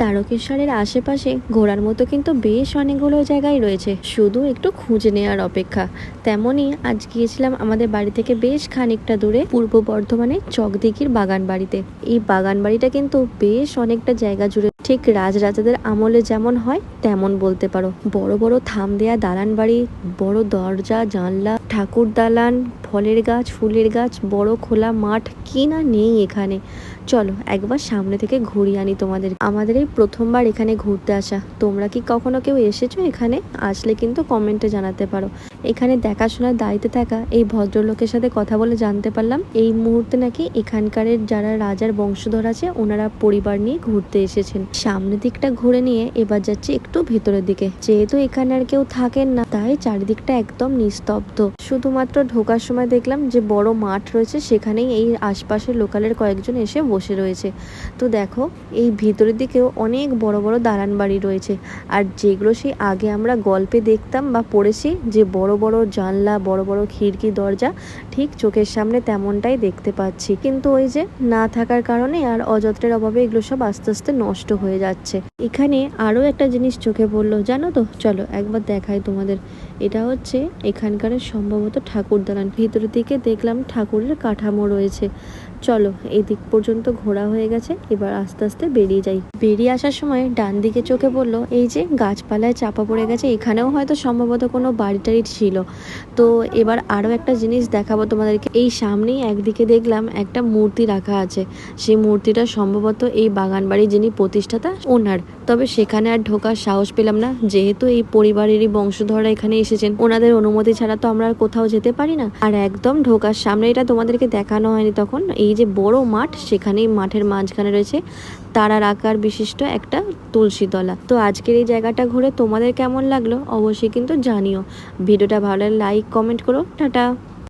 তারকেশ্বরের আশেপাশে ঘোরার মতো কিন্তু বেশ অনেকগুলো জায়গায় রয়েছে। শুধু একটু খুঁজে নেওয়ার অপেক্ষা। তেমনই আজ গিয়েছিলাম আমাদের বাড়ি থেকে বেশ খানিকটা দূরে, পূর্ব বর্ধমানে চকদিঘির বাগান বাড়িতে এই বাগান বাড়িটা কিন্তু বেশ অনেকটা জায়গা জুড়ে। ঠিক রাজরাজাদের আমলে যেমন হয়, তেমন বলতে পারো। বড় বড় থাম দেয়া দালান বাড়ি বড় দরজা, জানলা ঠাকুর দালান, ফলের গাছ, ফুলের গাছ, বড় খোলা মাঠ, কি না নেই এখানে? চলো, একবার সামনে থেকে ঘুরিয়ে আনি তোমাদের। আমাদের এই প্রথমবার এখানে ঘুরতে আসা। তোমরা কি কখনো কেউ এসেছ এখানে? আসলে কিন্তু কমেন্টে জানাতে পারো। এখানে দেখাশোনার দায়িত্বে থাকা এই ভদ্রলোকের সাথে কথা বলে জানতে পারলাম, এই মুহূর্তে নাকি এখানকারের যারা রাজার বংশধর আছে, ওনারা পরিবার নিয়ে ঘুরতে এসেছেন। সামনের দিকটা ঘুরে নিয়ে এবার যাচ্ছি একটু ভেতরের দিকে। যেহেতু এখানে আর কেউ থাকেন না, তাই চারিদিকটা একদম নিস্তব্ধ। শুধুমাত্র ঢোকার সময় দেখলাম যে বড় মাঠ রয়েছে, সেখানেই এই আশপাশের লোকালের কয়েকজন এসে বসে রয়েছে। তো দেখো, এই ভিতরের দিকেও অনেক বড় বড় দালান বাড়ি রয়েছে। আর যেগুলো সেই আগে আমরা গল্পে দেখতাম বা পড়েছি, যে বড় বড় জানলা, বড় বড় খিড়কি দরজা, ঠিক চোখের সামনে তেমনটাই দেখতে পাচ্ছি। কিন্তু ওই যে না থাকার কারণে আর অযত্নের অভাবে এগুলো সব আস্তে আস্তে নষ্ট হয়ে যাচ্ছে। এখানে আরও একটা জিনিস চোখে পড়ল, জানো তো? চলো একবার দেখাই তোমাদের। এটা হচ্ছে এখানকার সম্ভবত ঠাকুর দালান ভিতর দিকে দেখলাম ঠাকুরের কাঠামো রয়েছে। চলো এই দিক পর্যন্ত ঘোরা হয়ে গেছে, এবার আস্তে আস্তে বেরিয়ে যাই। বেরিয়ে আসার সময় ডান দিকে চোখে পড়ল, এই যে গাছপালায় চাপা পড়ে গেছে, এখানেও হয়তো সম্ভবত কোনো বাড়ি টাড়ি ছিল। তো এবার আরও একটা জিনিস দেখাবো তোমাদেরকে। এই সামনেই একদিকে দেখলাম একটা মূর্তি রাখা আছে। সেই মূর্তিটা সম্ভবত এই বাগান বাড়ির যিনি প্রতিষ্ঠাতা, ওনার। তবে সেখানে আর ঢোকার সাহস পেলাম না। যেহেতু এই পরিবারেরই বংশধররা এখানে এসেছেন, ওনাদের অনুমতি ছাড়া তো আমরা আর কোথাও যেতে পারি না। আর একদম ঢোকার সামনে এটা তোমাদেরকে দেখানো হয়নি তখন, এই যে বড় মাঠ, সেখানেই মাঠের মাঝখানে রয়েছে তারার আকার বিশিষ্ট একটা তুলসী তলা। তো আজকের এই জায়গাটা ঘুরে তোমাদের কেমন লাগল অবশ্যই কিন্তু জানিও। ভিডিওটা ভালো লাইক, কমেন্ট করো। টাটা!